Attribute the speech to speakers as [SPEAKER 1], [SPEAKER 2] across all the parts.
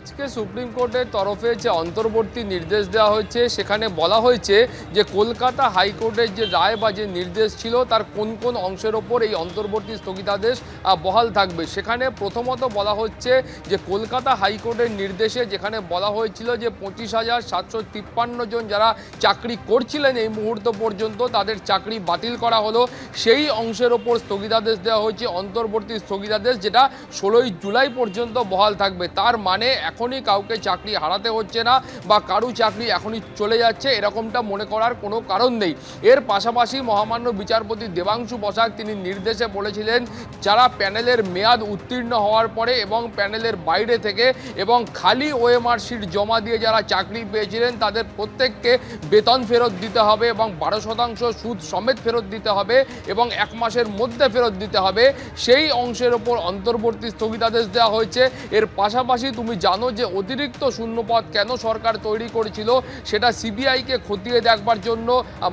[SPEAKER 1] আজকে সুপ্রিম কোর্টের তরফে যে অন্তর্বর্তী নির্দেশ দেওয়া হয়েছে, সেখানে বলা হয়েছে যে কলকাতা হাইকোর্টের যে রায় বা যে নির্দেশ ছিল, তার কোন কোন অংশের ওপর এই অন্তর্বর্তী স্থগিতাদেশ বহাল থাকবে। সেখানে প্রথমত বলা হচ্ছে যে কলকাতা হাইকোর্টের নির্দেশে যেখানে বলা হয়েছিল যে পঁচিশ হাজার সাতশো তিপ্পান্ন জন যারা চাকরি করছিলেন এই মুহূর্ত পর্যন্ত, তাদের চাকরি বাতিল করা হলো। সেই অংশের ওপর স্থগিতাদেশ দেওয়া হয়েছে, অন্তর্বর্তী স্থগিতাদেশ, যেটা ষোলোই জুলাই পর্যন্ত বহাল থাকবে। তার মানে এখনই কাউকে চাকরি হারাতে হচ্ছে না বা কারু চাকরি এখনই চলে যাচ্ছে, এরকমটা মনে করার কোনো কারণ নেই। এর পাশাপাশি মহামান্য বিচারপতি দেবাংশু বসাক তিনি নির্দেশে বলেছিলেন, যারা প্যানেলের মেয়াদ উত্তীর্ণ হওয়ার পরে এবং প্যানেলের বাইরে থেকে এবং খালি ওএমআর শিট জমা দিয়ে যারা চাকরি পেয়েছিলেন, তাদের প্রত্যেককে বেতন ফেরত দিতে হবে এবং বারো শতাংশ সুদ সমেত ফেরত দিতে হবে এবং এক মাসের মধ্যে ফেরত দিতে হবে। সেই অংশের ওপর অন্তর্বর্তী স্থগিতাদেশ দেওয়া হয়েছে। এর পাশাপাশি তুমি জানো যে অতিরিক্ত শূন্যপদ কেন সরকার তৈরি করেছিল? সেটা সিবিআইকে খতিয়ে দেখবার জন্য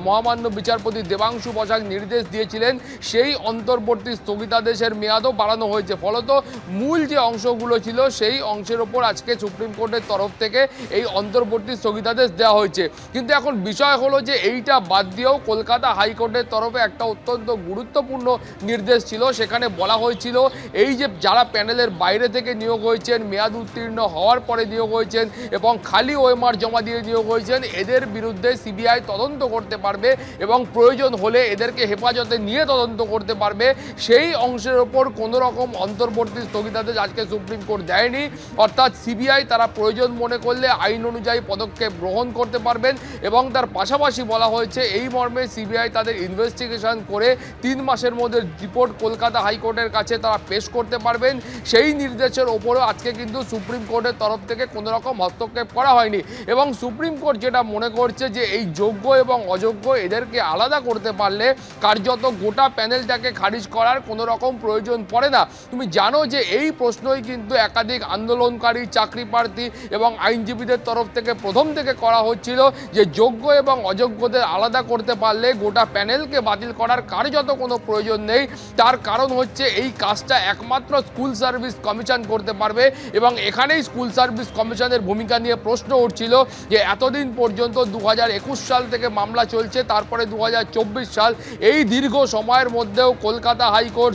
[SPEAKER 1] মহামান্য বিচারপতি দেবাংশু বসাক নির্দেশ দিয়েছিলেন। সেই অন্তর্বর্তী স্থগিতাদেশের মেয়াদও বাড়ানো হয়েছে। ফলত মূল যে অংশগুলো ছিল, সেই অংশের ওপর আজকে সুপ্রিম কোর্টের তরফ থেকে এই অন্তর্বর্তী স্থগিতাদেশ দেওয়া হয়েছে। কিন্তু এখন বিষয় হলো যে এইটা বাদ দিয়েও কলকাতা হাইকোর্টের তরফে একটা অত্যন্ত গুরুত্বপূর্ণ নির্দেশ ছিল। সেখানে বলা হয়েছিল, এই যে যারা প্যানেলের বাইরে থেকে নিয়োগ হয়েছেন, মেয়াদ উত্তীর্ণ হওয়ার পরে নিয়োগ হয়েছেন এবং খালি ওএমআর জমা দিয়ে নিয়োগ হয়েছেন। এদের বিরুদ্ধে সিবিআই তদন্ত করতে পারবে এবং প্রয়োজন হলে এদেরকে হেফাজতে নিয়ে তদন্ত করতে পারবে। সেই অংশের ওপর কোনো রকম অন্তর্বর্তী স্থগিতাদেশ আজকে সুপ্রিম কোর্ট দেয়নি। অর্থাৎ সিবিআই তারা প্রয়োজন মনে করলে আইন অনুযায়ী পদক্ষেপ গ্রহণ করতে পারবেন এবং তার পাশাপাশি বলা হয়েছে, এই মর্মে সিবিআই তাদের ইনভেস্টিগেশন করে তিন মাসের মধ্যে রিপোর্ট কলকাতা হাইকোর্টের কাছে তারা পেশ করতে পারবেন। সেই নির্দেশের ওপরও আজকে কিন্তু সুপ্রিম কোর্টের তরফ থেকে কোনো রকম হস্তক্ষেপ করা হয়নি। এবং সুপ্রিম কোর্ট যেটা মনে করছে যে এই যোগ্য এবং অযোগ্য এদেরকে আলাদা করতে পারলে কার্যত গোটা প্যানেলটাকে খারিজ করার কোনো রকম প্রয়োজন পড়ে না। তুমি জানো যে এই প্রশ্নই কিন্তু একাধিক আন্দোলনকারী চাকরি প্রার্থী এবং আইনজীবীদের তরফ থেকে প্রথম থেকে করা হচ্ছিল যে যোগ্য এবং অযোগ্যদের আলাদা করতে পারলে গোটা প্যানেলকে বাতিল করার কার্যত কোনো প্রয়োজন নেই। তার কারণ হচ্ছে এই কাজটা একমাত্র স্কুল সার্ভিস কমিশন করতে পারবে এবং এখানেই স্কুল সার্ভিস কমিশনের ভূমিকা নিয়ে প্রশ্ন উঠছিল যে এতদিন পর্যন্ত দু হাজার একুশ সাল থেকে মামলা চলছে, তারপরে দু হাজার চব্বিশ সাল এই দীর্ঘ সময়ের মধ্যেও Kolkata high court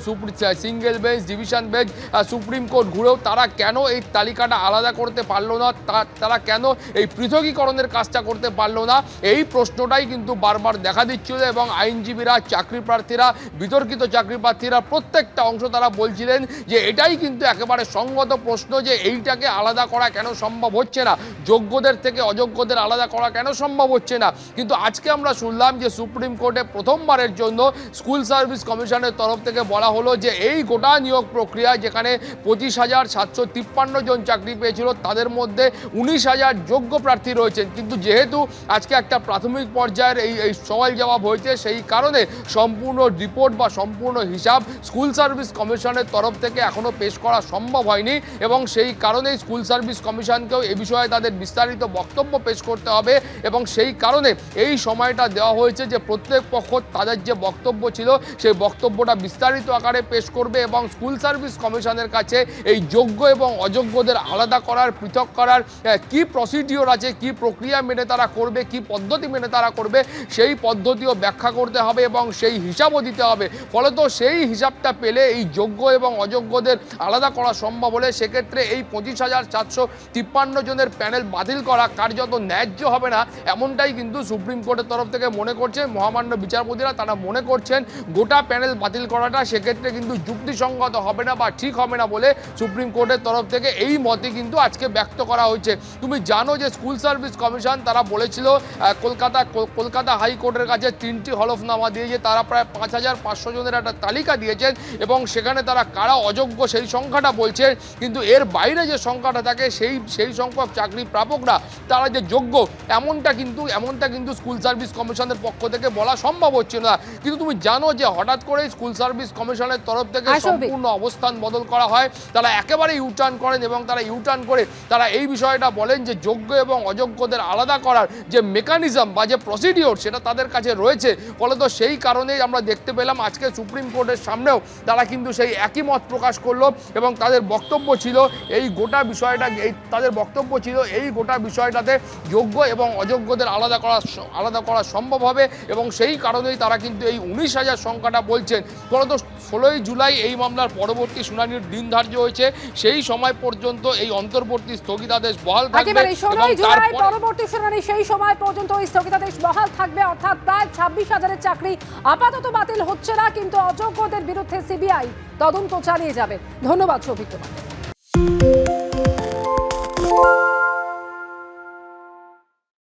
[SPEAKER 1] single bench, division bench supreme court ঘুরেও তারা কেন এই তালিকাটা আলাদা করতে পারল না? তারা কেন এই পৃথকীকরণের কাজটা করতে পারল না? এই প্রশ্নটাই কিন্তু বারবার দেখা দিচ্ছিল এবং আইনজীবীরা, চাকরি প্রার্থীরা, বিতর্কিত চাকরি প্রার্থীরা প্রত্যেকটা অংশ তারা বলছিলেন যে এটাই কিন্তু একেবারে সঙ্গত প্রশ্ন যে এইটাকে আলাদা করা কেন সম্ভব হচ্ছে না? যোগ্যদের থেকে অযোগ্যদের আলাদা করা কেন সম্ভব হচ্ছে না? কিন্তু আজকে আমরা শুনলাম যে সুপ্রিম কোর্টে প্রথমবারের জন্য স্কুল সার্ভিস কমিশনের তরফ থেকে বলা হলো যে এই গোটা নিয়োগ প্রক্রিয়া যেখানে পঁচিশ হাজার সাতশো তিপ্পান্ন জন চাকরি পেয়েছিল, তাদের মধ্যে উনিশ হাজার যোগ্য প্রার্থী রয়েছেন। কিন্তু যেহেতু আজকে একটা প্রাথমিক পর্যায়ের এই এই সওয়াল জবাব হয়েছে, সেই কারণে সম্পূর্ণ রিপোর্ট বা সম্পূর্ণ হিসাব স্কুল সার্ভিস কমিশনের তরফ থেকে এখনও পেশ করা সম্ভব হয়নি এবং সেই কারণেই স্কুল সার্ভিস কমিশনকেও এ বিষয়ে তাদের বিস্তারিত বক্তব্য পেশ করতে হবে এবং সেই কারণে এই সময়টা দেওয়া হয়েছে যে প্রত্যেক পক্ষ তাদের যে বক্তব্য ছিল, সেই বক্তব্যটা বিস্তারিত আকারে পেশ করবে এবং স্কুল সার্ভিস কমিশনের কাছে এই যোগ্য এবং অযোগ্যদের আলাদা করার, পৃথক করার কি প্রসিডিওর আছে, কি প্রক্রিয়া মেনে তারা করবে, কি পদ্ধতি মেনে তারা করবে, সেই পদ্ধতিও ব্যাখ্যা করতে হবে এবং সেই হিসাবও দিতে হবে। ফলত সেই হিসাবটা পেলে এই যোগ্য এবং অযোগ্যদের আলাদা করা সম্ভব হলে সেক্ষেত্রে এই পঁচিশ হাজার চারশো তিপ্পান্ন জনের প্যানেল বাতিল করা কার্যত ন্যায্য হবে না, এমনটাই কিন্তু সুপ্রিম কোর্টের তরফ থেকে মনে করছে। মহামান্য বিচারপতিরা তারা মনে করছেন, গোটা প্যানেল বাতিল করাটা সেক্ষেত্রে কিন্তু যুক্তিসঙ্গত হবে না বা ঠিক হবে না বলে সুপ্রিম কোর্টের তরফ থেকে এই মতে কিন্তু আজকে ব্যক্ত করা হয়েছে। তুমি জানো যে স্কুল সার্ভিস কমিশন তারা বলেছিল কলকাতা, কল- কলকাতা হাইকোর্টের কাছে তিনটি হলফনামা দিয়ে যে তারা প্রায় পাঁচ হাজার পাঁচশো জনের একটা তালিকা দিয়েছেন এবং সেখানে তারা কারা অযোগ্য সেই সংখ্যাটা বলছে। কিন্তু এর বাইরে যে সংখ্যাটা থাকে সেই সেই সংখ্যক চাকরি প্রাপকরা তারা যে যোগ্য এমনটা কিন্তু এমনটা কিন্তু স্কুল সার্ভিস কমিশনের পক্ষ থেকে বলা সম্ভব হচ্ছে না। কিন্তু তুমি জানো যে হঠাৎ করে স্কুল সার্ভিস কমিশনের তরফ থেকে সম্পূর্ণ অবস্থান বদল করা হয়। তারা একেবারে ইউটার্ন করেন এবং তারা ইউটার্ন করে তারা এই বিষয়টা বলেন যে যোগ্য এবং অযোগ্যদের আলাদা করার যে মেকানিজম বা যে প্রসিডিওর সেটা তাদের কাছে রয়েছে। ফলত সেই কারণেই আমরা দেখতে পেলাম আজকে সুপ্রিম কোর্টের সামনেও তারা কিন্তু সেই একই মত প্রকাশ করল এবং তাদের বক্তব্য ছিল এই গোটা বিষয় বিষয়টা এই তাদের বক্তব্য ছিল এই গোটা বিষয়টাতে যোগ্য এবং অযোগ্যদের আলাদা করা আলাদা করা সম্ভব হবে এবং সেই কারণেই তারা কিন্তু এই উনিশ হাজার সংখ্যাটা বলছেন। ফলত ষোলোই জুলাই এই মামলার পরবর্তী শুনানির দিন ধার্য হয়েছে। সেই সময় পর্যন্ত এই অন্তর্বর্তী স্থগিতাদেশ বহাল থাকবে
[SPEAKER 2] ষোলোই জুলাই পরবর্তী শুনানি সেই সময় পর্যন্ত ওই স্থগিতাদেশ বহাল থাকবে। অর্থাৎ প্রায় ছাব্বিশ হাজারের চাকরি আপাতত বাতিল হচ্ছে না কিন্তু অযোগ্যদের বিরুদ্ধে সিবিআই তদন্ত চালিয়ে যাবে। ধন্যবাদ সৌভিক তোমাকে।